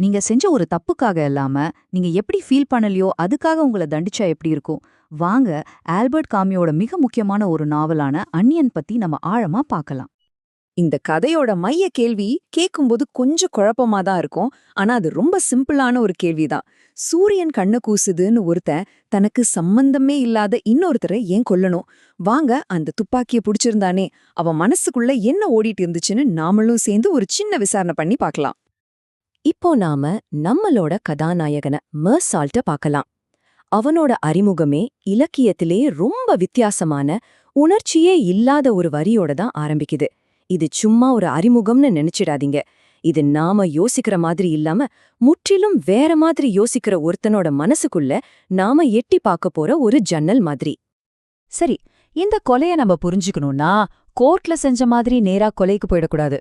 நீங்க செஞ்ச ஒரு தப்புக்காக இல்லாம நீங்க எப்படி ஃபீல் பண்ணலையோ அதுக்காக உங்களை தண்டிச்சா எப்படி இருக்கும்? வாங்க ஆல்பர்ட் காமியோட மிக முக்கியமான ஒரு நாவலான அன்னியன் பத்தி நம்ம ஆழமா பார்க்கலாம். இந்த கதையோட மைய கேள்வி கேட்கும்போது கொஞ்சம் குழப்பமா தான் இருக்கும். ஆனா அது ரொம்ப சிம்பிளான ஒரு கேள்விதான். சூரியன் கண்ணு கூசுதுன்னு ஒருத்தன் தனக்கு சம்பந்தமே இல்லாத இன்னொருத்தரை ஏன் கொல்லணும்? வாங்க அந்த துப்பாக்கிய புடிச்சிருந்தானே அவன் மனசுக்குள்ள என்ன ஓடிட்டு இருந்துச்சுன்னு நாமளும் சேர்ந்து ஒரு சின்ன விசாரணை பண்ணி பார்க்கலாம். இப்போ நாம நம்மளோட கதாநாயகனை மர்சால்ட்ட பார்க்கலாம். அவனோட அறிமுகமே இலக்கியத்திலே ரொம்ப வித்தியாசமான உணர்ச்சியே இல்லாத ஒரு வரியோட தான் ஆரம்பிக்குது. இது சும்மா ஒரு அறிமுகம்னு நினைச்சிடாதீங்க. இது நாம யோசிக்கிற மாதிரி இல்லாம முற்றிலும் வேற மாதிரி யோசிக்கிற ஒருத்தனோட மனசுக்குள்ள நாம எட்டி பார்க்க போற ஒரு ஜன்னல் மாதிரி. சரி இந்த கொலைய நம்ம புரிஞ்சுக்கணும்னா கோர்ட்ல செஞ்ச மாதிரி நேரா கொலைக்கு போயிடக்கூடாது.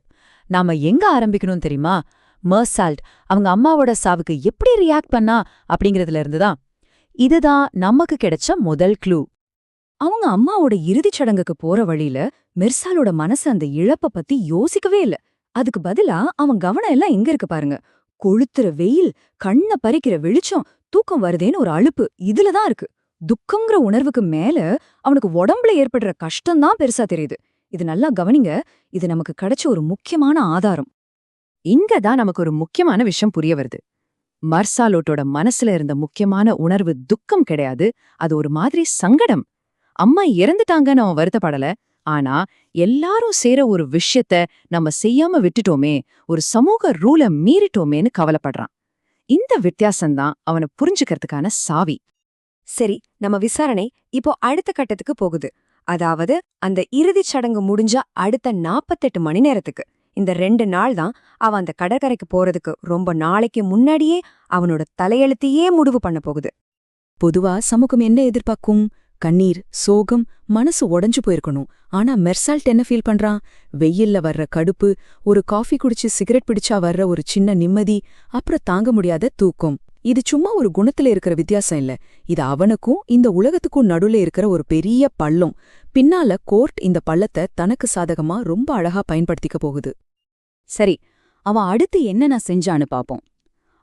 நாம எங்க ஆரம்பிக்கணும் தெரியுமா? மர்சால்ட் அவங்க அம்மாவோட சாவுக்கு எப்படி ரியாக்ட் பண்ணா அப்படிங்கறதுல இருந்துதான் இதுதான் நமக்கு கிடைச்ச முதல் க்ளூ அவங்க அம்மாவோட இறுதிச் சடங்குக்கு போற வழியில மிர்சாலோட மனசு அந்த இழப்ப பத்தி யோசிக்கவே இல்ல. அதுக்கு பதிலா அவன் கவனம் எல்லாம் எங்க இருக்கு பாருங்க. கொளுத்துற வெயில் கண்ண பறிக்கிற வெளிச்சம் தூக்கம் வருதேன்னு ஒரு அலுப்பு இதுலதான் இருக்கு. துக்கங்கிற உணர்வுக்கு மேல அவனுக்கு உடம்புல ஏற்படுற கஷ்டம்தான் பெருசா தெரியுது. இது நல்லா கவனிங்க. இது நமக்கு கிடைச்ச ஒரு முக்கியமான ஆதாரம். இங்க தான் நமக்கு ஒரு முக்கியமான விஷயம் புரிய வருது. மர்சாலோட்டோட மனசுல இருந்த முக்கியமான உணர்வு துக்கம் கிடையாது. அது ஒரு மாதிரி சங்கடம். அம்மா இறந்துட்டாங்கன்னு அவன் வருத்தப்படல. ஆனா எல்லாரும் சேர ஒரு விஷயத்த நம்ம செய்யாம விட்டுட்டோமே ஒரு சமூக ரூல மீறிட்டோமேன்னு கவலைப்படுறான். இந்த வித்தியாசம்தான் அவனை புரிஞ்சுக்கிறதுக்கான சாவி. சரி நம்ம விசாரணை இப்போ அடுத்த கட்டத்துக்கு போகுது. அதாவது அந்த இறுதிச் சடங்கு முடிஞ்சா அடுத்த நாப்பத்தெட்டு மணி நேரத்துக்கு. இந்த ரெண்டு நாள் தான் அவன் அந்த கடற்கரைக்கு போறதுக்கு ரொம்ப நாளைக்கு முன்னாடியே அவனோட தலையெழுத்தையே முடிவு பண்ண போகுது. பொதுவா சமூகம் என்ன எதிர்பார்க்கும்? கண்ணீர் சோகம் மனசு உடைஞ்சு போயிருக்கணும். ஆனா மெர்சால்ட் என்ன ஃபீல் பண்றான்? வெயில்ல வர்ற கடுப்பு ஒரு காஃபி குடிச்சு சிகரெட் பிடிச்சா வர்ற ஒரு சின்ன நிம்மதி அப்புறம் தாங்க முடியாத தூக்கம். இது சும்மா ஒரு குணத்துல இருக்கிற வித்தியாசம் இல்ல. இது அவனுக்கும் இந்த உலகத்துக்கும் நடுவுல இருக்கிற ஒரு பெரிய பள்ளம். பின்னால கோர்ட் இந்த பள்ளத்தை தனக்கு சாதகமா ரொம்ப அழகா பயன்படுத்திக்க போகுது. சரி அவன் அடுத்து என்னென்ன செஞ்சான்னு பாப்போம்.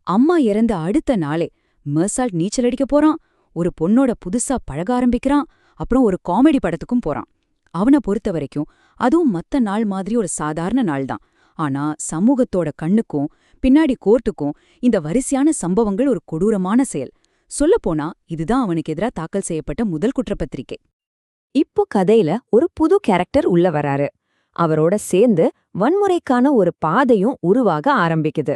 அம்மா இறந்த அடுத்த நாளே மெர்சால்ட் நீச்சல் அடிக்க போறான் ஒரு பொண்ணோட புதுசா பழக ஆரம்பிக்கிறான் அப்புறம் ஒரு காமெடி படத்துக்கும் போறான். அவனை பொறுத்த வரைக்கும் அதுவும் மத்த நாள் மாதிரி ஒரு சாதாரண நாள் தான் ஆனா சமூகத்தோட கண்ணுக்கும் பின்னாடி கோர்ட்டுக்கும் இந்த வரிசையான சம்பவங்கள் ஒரு கொடூரமான செயல். சொல்லப்போனா இதுதான் அவனுக்கு எதிரா தாக்கல் செய்யப்பட்ட முதல் குற்றப்பத்திரிக்கை இப்போ கதையில ஒரு புது கேரக்டர் உள்ள வராரு. அவரோட சேர்ந்து வன்முறைக்கான ஒரு பாதையும் உருவாக ஆரம்பிக்குது.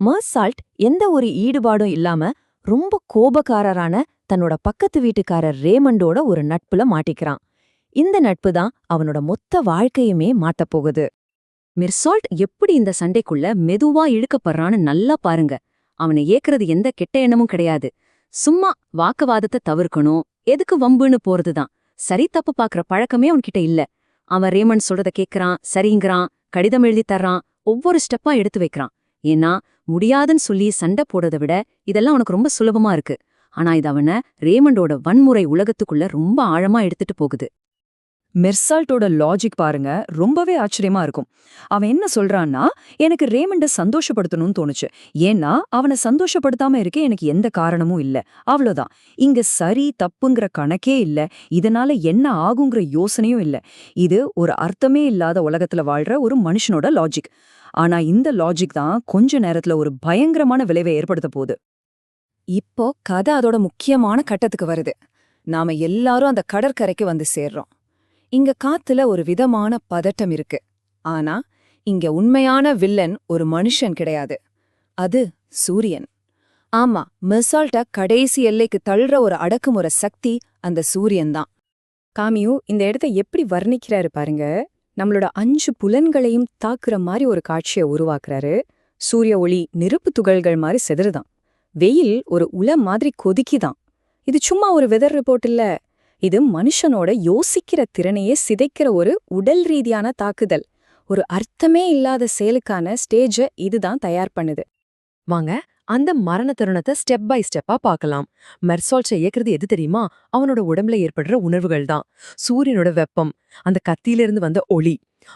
மர்சால்ட் எந்த ஒரு ஈடுபாடும் இல்லாம ரொம்ப கோபக்காரரான தன்னோட பக்கத்து வீட்டுக்காரர் ரேமண்டோட ஒரு நட்புல மாட்டிக்கிறான். இந்த நட்பு தான் அவனோட மொத்த வாழ்க்கையுமே மாத்தப் போகுது. மிர்சால்ட் எப்படி இந்த சண்டைக்குள்ள மெதுவா இழுக்கப்படுறான்னு நல்லா பாருங்க. அவனை ஏக்கிறது எந்த கெட்ட எண்ணமும் கிடையாது. சும்மா வாக்குவாதத்தை தவிர்க்கணும். எதுக்கு வம்புன்னு போறதுதான். சரி தப்பு பாக்குற பழக்கமே அவன்கிட்ட இல்ல. அவன் ரேமண்ட் சொல்றத கேக்குறான் சரிங்கிறான் கடிதம் எழுதி தர்றான் ஒவ்வொரு ஸ்டெப்பா எடுத்து வைக்கிறான். ஏன்னா முடியாதுன்னு சொல்லி சண்டை போடுறதை விட இதெல்லாம் உனக்கு ரொம்ப சுலபமா இருக்கு. ஆனா இது அவன ரேமண்டோட வன்முறை உலகத்துக்குள்ள ரொம்ப ஆழமா எடுத்துட்டு போகுது. மெர்சால்ட்டோட லாஜிக் பாருங்க ரொம்பவே ஆச்சரியமா இருக்கும். அவன் என்ன சொல்றான்னா எனக்கு ரேமண்ட சந்தோஷப்படுத்தணும்னு தோணுச்சு. ஏன்னா அவனை சந்தோஷப்படுத்தாம இருக்க எனக்கு எந்த காரணமும் இல்ல. அவ்வளோதான் இங்க சரி தப்புங்கிற கணக்கே இல்ல. இதனால என்ன ஆகுங்கிற யோசனையும் இல்ல. இது ஒரு அர்த்தமே இல்லாத உலகத்துல வாழ்ற ஒரு மனுஷனோட லாஜிக் ஆனா இந்த லாஜிக் தான் கொஞ்ச நேரத்துல ஒரு பயங்கரமான விளைவை ஏற்படுத்த போகுது. இப்போ கதை அதோட முக்கியமான கட்டத்துக்கு வருது. நாம எல்லாரும் அந்த கடற்கரைக்கு வந்து சேர்றோம். இங்க காத்துல ஒரு விதமான பதட்டம் இருக்கு. ஆனா இங்க உண்மையான வில்லன் ஒரு மனுஷன் கிடையாது. அது சூரியன். ஆமா மெர்சால்ட்ட கடைசி எல்லைக்கு தள்ளுற ஒரு அடக்குமுறை சக்தி அந்த சூரியன் தான். காமியு இந்த இடத்த எப்படி வர்ணிக்கிறாரு பாருங்க. நம்மளோட அஞ்சு புலன்களையும் தாக்குற மாதிரி ஒரு காட்சியை உருவாக்குறாரு. சூரிய ஒளி நெருப்பு துகள்கள் மாதிரி செதறுதான். வெயில் ஒரு உல மாதிரி கொதிக்குதான். இது சும்மா ஒரு வெதர் ரிப்போர்ட் இல்ல. இது மனுஷனோட யோசிக்கிற திறனையே சிதைக்கிற ஒரு உடல் ரீதியான தாக்குதல். ஒரு அர்த்தமே இல்லாத செயலுக்கான ஸ்டேஜ இதுதான் தயார் பண்ணுது. வாங்க அந்த மரண தருணத்தை ஸ்டெப் பை ஸ்டெப்பா பார்க்கலாம். மெர்சால்ட்ஸை இயக்குறது எது தெரியுமா? அவனோட உடம்புல ஏற்படுற உணர்வுகள் தான். சூரியனோட வெப்பம் அந்த கத்தியிலிருந்து வந்த ஒளி.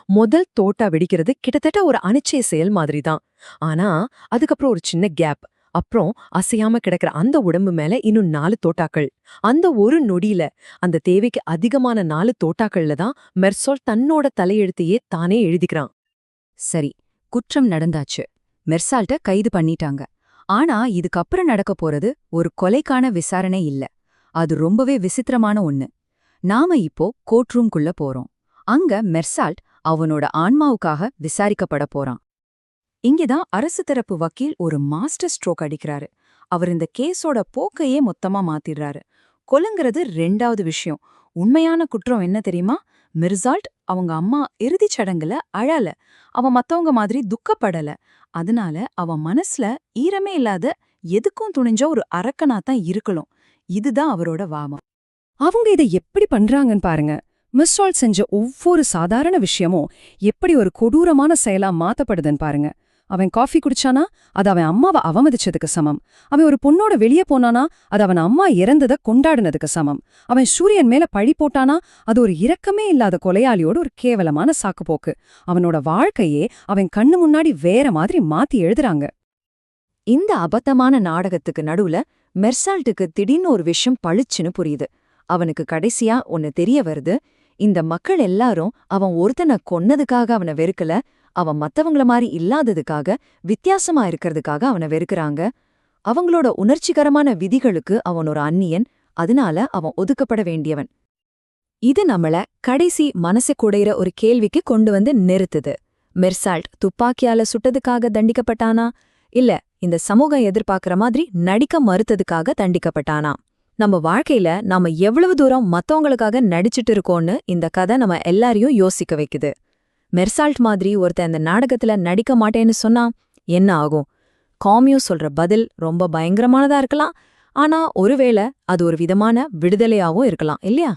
முதல் தோட்டா வெடிக்கிறது கிட்டத்தட்ட ஒரு அனிச்சய செயல் மாதிரி தான். ஆனா அதுக்கப்புறம் ஒரு சின்ன கேப் அப்புறம் அசையாம கிடக்கிற அந்த உடம்பு மேல இன்னும் நாலு தோட்டாக்கள். அந்த ஒரு நொடியில அந்த தேவைக்கு அதிகமான நாலு தோட்டாக்கள்ல தான் மெர்சோல் தன்னோட தலையெழுத்தையே தானே எழுதிக்கிறான். சரி குற்றம் நடந்தாச்சு. மெர்சால்ட்ட கைது பண்ணிட்டாங்க. ஆனா இதுக்கப்புறம் நடக்க போறது ஒரு கொலைக்கான விசாரணை இல்ல. அது ரொம்பவே விசித்திரமான ஒண்ணு. நாம இப்போ கோர்ட் ரூம்குள்ள போறோம். அங்க மெர்சால்ட் அவனோட ஆன்மாவுக்காக விசாரிக்கப்பட போறான். இங்கேதான் அரசு தரப்பு வக்கீல் ஒரு மாஸ்டர் ஸ்ட்ரோக் அடிக்கிறாரு. அவர் இந்த கேஸோட போக்கையே மொத்தமா மாத்திடுறாரு. கொலுங்கிறது ரெண்டாவது விஷயம். உண்மையான குற்றம் என்ன தெரியுமா? மிர்சால்ட் அவங்க அம்மா இறுதிச் சடங்குல அழல. அவன் மத்தவங்க மாதிரி துக்கப்படல. அதனால அவன் மனசுல ஈரமே இல்லாத எதுக்கும் துணிஞ்ச ஒரு அரக்கனா தான் இருக்கணும் இதுதான் அவரோட வாமம். அவங்க இதை எப்படி பண்றாங்கன்னு பாருங்க. மிஸ்ஸால் செஞ்ச ஒவ்வொரு சாதாரண விஷயமும் எப்படி ஒரு கொடூரமான செயலா மாத்தப்படுதுன்னு பாருங்க. அவன் காஃபி குடிச்சானா? அது அவன் அம்மாவை அவமதிச்சதுக்கு சமம். அவன் ஒரு பொண்ணோட வெளியே போனானா? அது அவன் அம்மா இறந்தத கொண்டாடினதுக்கு சமம். அவன் சூரியன் மேல பழி போட்டானா? அது ஒரு இரக்கமே இல்லாத கொலையாளியோட ஒரு கேவலமான சாக்குப்போக்கு. அவனோட வாழ்க்கையே அவன் கண்ணு முன்னாடி வேற மாதிரி மாத்தி எழுதுறாங்க. இந்த அபத்தமான நாடகத்துக்கு நடுவுல மெர்சால்ட்டுக்கு திடீர்னு ஒரு விஷயம் பளிச்சுன்னு புரியுது. அவனுக்கு கடைசியா ஒன்னு தெரிய வருது. இந்த மக்கள் எல்லாரும் அவன் ஒருத்தனை கொன்னதுக்காக அவனை வெறுக்கல. அவன் மத்தவங்கள மாதிரி இல்லாததுக்காக வித்தியாசமா இருக்கிறதுக்காக அவனை வெறுக்கிறாங்க. அவங்களோட உணர்ச்சிகரமான விதிகளுக்கு அவன் ஒரு அந்நியன் அதனால அவன் ஒதுக்கப்பட வேண்டியவன். இது நம்மள கடைசி மனசு குடையிற ஒரு கேள்விக்கு கொண்டு வந்து நிறுத்துது. மெர்சால்ட் துப்பாக்கியால சுட்டதுக்காக தண்டிக்கப்பட்டானா? இல்ல இந்த சமூகம் எதிர்பார்க்கற மாதிரி நடிக்க மறுத்ததுக்காக தண்டிக்கப்பட்டானா? நம்ம வாழ்க்கையில நாம எவ்வளவு தூரம் மத்தவங்களுக்காக நடிச்சிட்டு இருக்கோம்னு இந்த கதை நம்ம எல்லாரையும் யோசிக்க வைக்குது. மெர்சால்ட் மாதிரி ஒருத்தன் அந்த நாடகத்துல நடிக்க மாட்டேன்னு சொன்னா என்ன ஆகும்? காமியோ சொல்ற பதில் ரொம்ப பயங்கரமானதா இருக்கலாம். ஆனா ஒருவேளை அது ஒரு விதமான விடுதலையாவும் இருக்கலாம் இல்லையா?